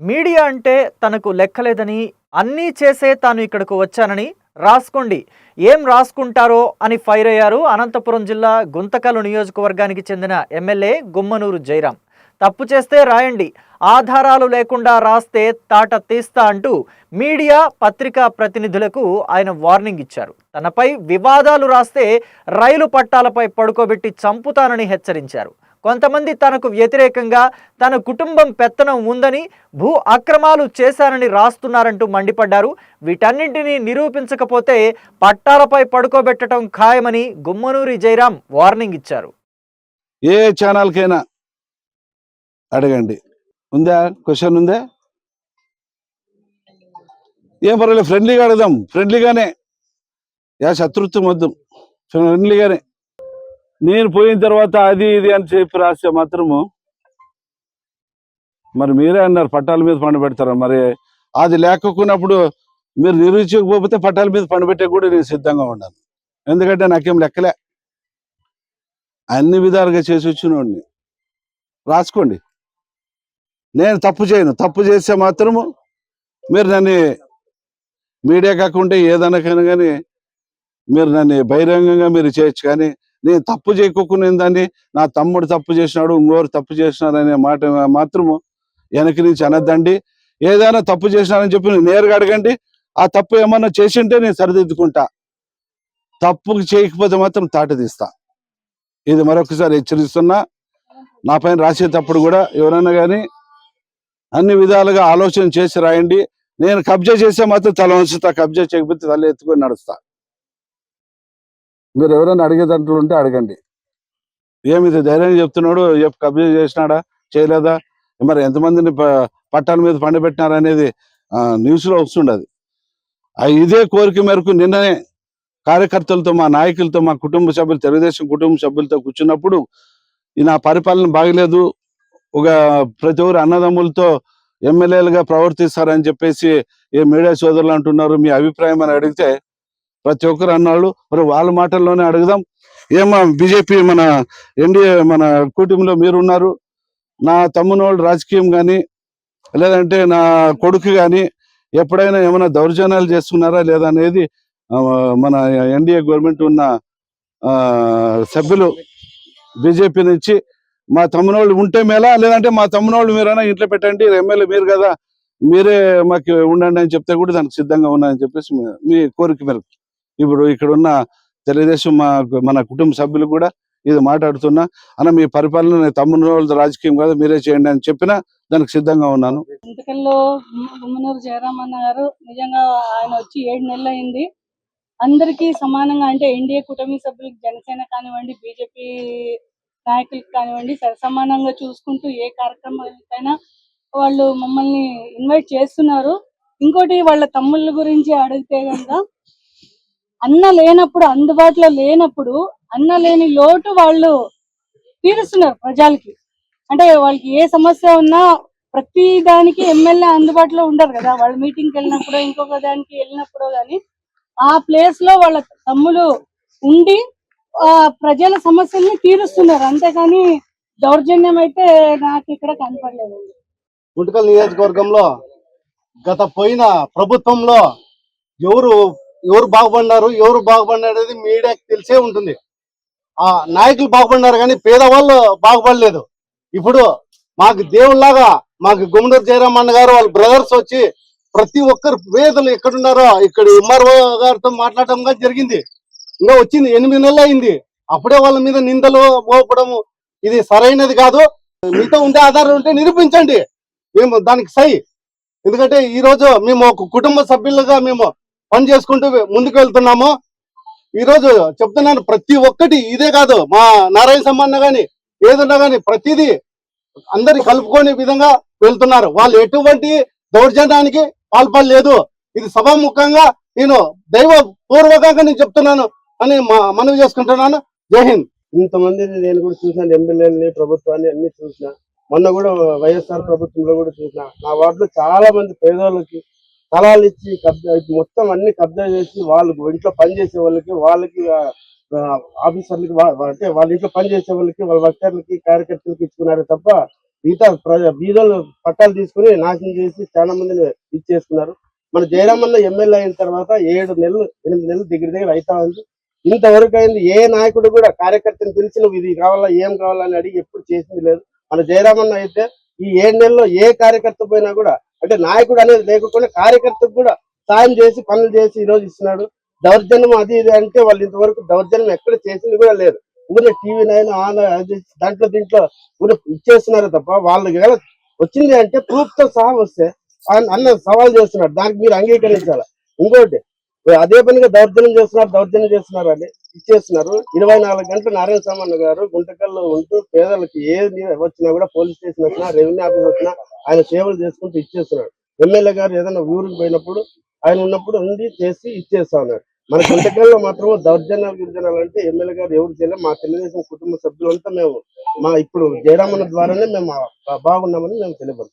Media అంటే తనకు లెక్కలేదని అన్నీ చేసే తాను ఇక్కడకు వచ్చానని రాసుకోండి. ఏం రాసుకుంటారో అని ఫైర్ అయ్యారు అనంతపురం జిల్లా గుంతకలు నియోజకవర్గానికి చెందిన ఎమ్మెల్యే గుమ్మనూరు జయరాం. తప్పు చేస్తే రాయండి ఆధారాలు లేకుండా రాస్తే తాట తీస్తా అంటూ మీడియా పత్రికా ప్రతినిధులకు ఆయన వార్నింగ్ ఇచ్చారు. తనపై వివాదాలు రాస్తే రైలు పట్టాలపై పడుకోబెట్టి చంపుతానని హెచ్చరించారు. కొంతమంది తనకు వ్యతిరేకంగా తన కుటుంబం పెత్తనం ఉందని భూ అక్రమాలు చేశానని రాస్తున్నారంటూ మండిపడ్డారు. వీటన్నింటినీ నిరూపించకపోతే పట్టాలపై పడుకోబెట్టడం ఖాయమని గుమ్మనూరి జయరాం వార్నింగ్ ఇచ్చారు. ఏ ఛానల్కైనా అడగండి. ఉందా? క్వశ్చన్ ఉందా? ఏం పర్వాలేదు ఫ్రెండ్లీగా అడుగుదాం. ఫ్రెండ్లీగానే యా శత్రుత్వం వద్దు. ఫ్రెండ్లీగానే నేను పోయిన తర్వాత అది ఇది అని చెప్పి రాస్తే మాత్రము మరి మీరే అన్నారు పట్టాల మీద పండు పెడతారా? మరి అది లేకపోయినప్పుడు మీరు నిరూపించకపోతే పట్టాల మీద పండు పెట్టే కూడా నేను సిద్ధంగా ఉన్నాను. ఎందుకంటే నాకేం లెక్కలే. అన్ని విధాలుగా చేసి వచ్చినోడిని. రాసుకోండి. నేను తప్పు చేయను. తప్పు చేస్తే మాత్రము మీరు నన్ను మీడియా కాకుండా ఏదనకైనా కానీ మీరు నన్ను బహిరంగంగా మీరు చేయొచ్చు కానీ నేను తప్పు చేయకోకుండా దాన్ని నా తమ్ముడు తప్పు చేసినాడు ఇంకోరు తప్పు చేసినాడు అనే మాట మాత్రము వెనక నుంచి అనద్దండి. ఏదైనా తప్పు చేసినారని చెప్పి నేను నేరుగా అడగండి. ఆ తప్పు ఏమన్నా చేసి ఉంటే నేను సరిదిద్దుకుంటా. తప్పు చేయకపోతే మాత్రం తాట తీస్తా. ఇది మరొకసారి హెచ్చరిస్తున్నా. నా పైన రాసేటప్పుడు కూడా ఎవరైనా కానీ అన్ని విధాలుగా ఆలోచన చేసి రాయండి. నేను కబ్జా చేస్తే మాత్రం తల వంచుతా. కబ్జా చేయకపోతే తల ఎత్తుకొని నడుస్తా. మీరు ఎవరైనా అడిగేదంటూ ఉంటే అడగండి. ఏమిది ధైర్యంగా చెప్తున్నాడు? ఎప్ కబ్జా చేసినాడా? చేయలేదా? మరి ఎంతమందిని ప- పట్టాల మీద పండబెట్టినారా అనేది ఆ, న్యూస్లో వస్తుండదు. ఆ ఇదే కోరిక మేరకు నిన్ననే కార్యకర్తలతో మా నాయకులతో మా కుటుంబ సభ్యులు తెలుగుదేశం కుటుంబ సభ్యులతో కూర్చున్నప్పుడు ఈ నా పరిపాలన బాగలేదు. ఒక ప్రతి ఒక్కరు అన్నదమ్ములతో ఎమ్మెల్యేలుగా ప్రవర్తిస్తారని చెప్పేసి ఏ మీడియా సోదరులు అంటున్నారు మీ అభిప్రాయం అని అడిగితే ప్రతి ఒక్కరు అన్నాళ్ళు మరి వాళ్ళ మాటల్లోనే అడుగుదాం. ఏమో బీజేపీ మన ఎన్డీఏ మన కూటమిలో మీరు ఉన్నారు నా తమ్మునోళ్ళు రాజకీయం కానీ లేదంటే నా కొడుకు కానీ ఎప్పుడైనా ఏమైనా దౌర్జన్యాలు చేస్తున్నారా లేదా అనేది మన ఎన్డీఏ గవర్నమెంట్ ఉన్న ఆ, సభ్యులు బీజేపీ నుంచి మా తమ్మునోళ్ళు ఉంటే మేలా లేదంటే మా తమ్మునోళ్ళు మీరైనా ఇంట్లో పెట్టండి ఎమ్మెల్యే మీరు కదా మీరే మాకు ఉండండి అని చెప్తే కూడా దానికి సిద్ధంగా ఉన్నాయని చెప్పేసి మీ- మీ కోరిక మేరకు. ఇప్పుడు ఇక్కడ ఉన్న తెలుగుదేశం మా మన కుటుంబ సభ్యులు కూడా ఇది మాట్లాడుతున్నా. అన్న మీ పరిపాలన తమ్మునోళ్ళ రాజకీయం కాదు మీరే చేయండి అని చెప్పినా దానికి సిద్ధంగా ఉన్నాను. ఇంతకల్లో గుమ్మనూరు జయరామన్న గారు నిజంగా ఆయన వచ్చి ఏడు నెలలు అయింది. అందరికీ సమానంగా అంటే ఎన్డీఏ కుటుంబ సభ్యులకు జనసేన కానివ్వండి బీజేపీ నాయకులకు కానివ్వండి సరసమానంగా చూసుకుంటూ ఏ కార్యక్రమాలకైనా వాళ్ళు మమ్మల్ని ఇన్వైట్ చేస్తున్నారు. ఇంకోటి వాళ్ళ తమ్ముళ్ళ గురించి అడిగితే కనుక అన్న లేనప్పుడు అందుబాటులో లేనప్పుడు అన్న లేని లోటు వాళ్ళు తీరుస్తున్నారు ప్రజలకి. అంటే వాళ్ళకి ఏ సమస్య ఉన్నా ప్రతి దానికి ఎమ్మెల్యే అందుబాటులో ఉండరు కదా. వాళ్ళు మీటింగ్కి వెళ్ళినప్పుడు ఇంకొక దానికి వెళ్ళినప్పుడు కానీ ఆ ప్లేస్లో వాళ్ళ తమ్ముడు ఉండి ఆ ప్రజల సమస్యల్ని తీరుస్తున్నారు. అంతేకాని దౌర్జన్యం అయితే నాకు ఇక్కడ కనపడలేదు. గుంటకల్ నియోజకవర్గంలో గత పోయిన ప్రభుత్వంలో ఎవరు ఎవరు బాగుపడినారు ఎవరు బాగుపడినారు అనేది మీడియాకి తెలిసే ఉంటుంది. ఆ నాయకులు బాగుపడినారు కానీ పేదవాళ్ళు బాగుపడలేదు. ఇప్పుడు మాకు దేవుళ్ళలాగా మాకు గుమ్మడూరు జయరామన్న గారు వాళ్ళ బ్రదర్స్ వచ్చి ప్రతి ఒక్కరు పేదలు ఎక్కడున్నారో ఇక్కడ ఎంఆర్ఓ గారితో మాట్లాడటం జరిగింది. ఇంకా వచ్చింది ఎనిమిది నెలలు అయింది. అప్పుడే వాళ్ళ మీద నిందలు మోపడము ఇది సరైనది కాదు. మీతో ఉండే ఆధారం ఉంటే నిరూపించండి. మేము దానికి సై. ఎందుకంటే ఈ రోజు మేము ఒక కుటుంబ సభ్యులుగా మేము పని చేసుకుంటూ ముందుకు వెళ్తున్నాము. ఈ రోజు చెప్తున్నాను ప్రతి ఒక్కటి ఇదే కాదు. మా నారాయణ సమ్మన్న గాని ఏదన్నా కానీ ప్రతిదీ అందరి కలుపుకునే విధంగా వెళ్తున్నారు. వాళ్ళు ఎటువంటి దౌర్జన్యానికి పాల్పడలేదు. ఇది సభాముఖంగా నేను దైవ పూర్వకంగా నేను చెప్తున్నాను అని మా- మనవి చేసుకుంటున్నాను. జై హింద్. ఇంతమందిని నేను కూడా చూసాను ఎమ్మెల్యేని ప్రభుత్వాన్ని అన్ని చూసిన మొన్న కూడా వైఎస్ఆర్ ప్రభుత్వంలో కూడా చూసిన నా వార్డులో చాలా మంది పేదోళ్ళకి స్థలాలు ఇచ్చి కబ్జా మొత్తం అన్ని కబ్జా చేసి వాళ్ళు ఇంట్లో పనిచేసే వాళ్ళకి వాళ్ళకి ఆఫీసర్లకి అంటే వాళ్ళ ఇంట్లో పనిచేసే వాళ్ళకి వాళ్ళ వర్కర్లకి కార్యకర్తలకి ఇచ్చుకున్నారు తప్ప మిగతా ప్రజ బీదలు పట్టాలు తీసుకుని నాశనం చేసి చాలా మందిని ఇచ్చేసుకున్నారు. మన జయరామన్న ఎమ్మెల్యే అయిన తర్వాత ఏడు నెలలు ఎనిమిది నెలలు దగ్గర దగ్గర అవుతా ఉంది. ఇంతవరకు అయింది. ఏ నాయకుడు కూడా కార్యకర్తను పిలిచి నువ్వు ఇది కావాలా ఏం కావాలా అని అడిగి ఎప్పుడు చేసింది లేదు. మన జయరామన్న అయితే ఈ ఏడు నెలల్లో ఏ కార్యకర్త పోయినా కూడా అంటే నాయకుడు అనేది లేకుండా కార్యకర్తకు కూడా సాయం చేసి పనులు చేసి ఈ రోజు ఇస్తున్నాడు. దౌర్జన్యం అది ఇది అంటే వాళ్ళు ఇంతవరకు దౌర్జన్యం ఎక్కడ చేసింది కూడా లేదు. ఊరిని టీవీ నైన్ ఆన్ దాంట్లో దీంట్లో ఊరిని ఇచ్చేస్తున్నారు తప్ప వాళ్ళకి వచ్చింది అంటే ప్రూఫ్తో సహా వస్తే అన్న- అన్న సవాల్ చేస్తున్నారు. దానికి మీరు అంగీకరించాలి? ఇంకోటి అదే పనిగా దౌర్జన్యం చేస్తున్నారు దౌర్జన్యం చేస్తున్నారు అని. ఇచ్చేస్తున్నారు. ఇరవై నాలుగు గంటలు నారాయణ సామాన్ గారు గుంటకల్లో ఉంటూ పేదలకు ఏది వచ్చినా కూడా పోలీస్ స్టేషన్ వచ్చినా రెవెన్యూ ఆఫీస్ వచ్చినా ఆయన సేవలు చేసుకుంటూ ఇచ్చేస్తున్నాడు ఎమ్మెల్యే గారు ఏదైనా ఊరికి పోయినప్పుడు ఆయన ఉన్నప్పుడు ఉండి చేసి ఇచ్చేస్తా ఉన్నారు. మన గుంటకల్లో మాత్రం దౌర్జన్యాలు గిరిజనాలు అంటే ఎమ్మెల్యే గారు ఎవరు చేయలేదు మా తెలుగుదేశం కుటుంబ సభ్యులంతా మేము మా ఇప్పుడు జయరామన్న ద్వారానే మేము బాగున్నామని మేము తెలియదు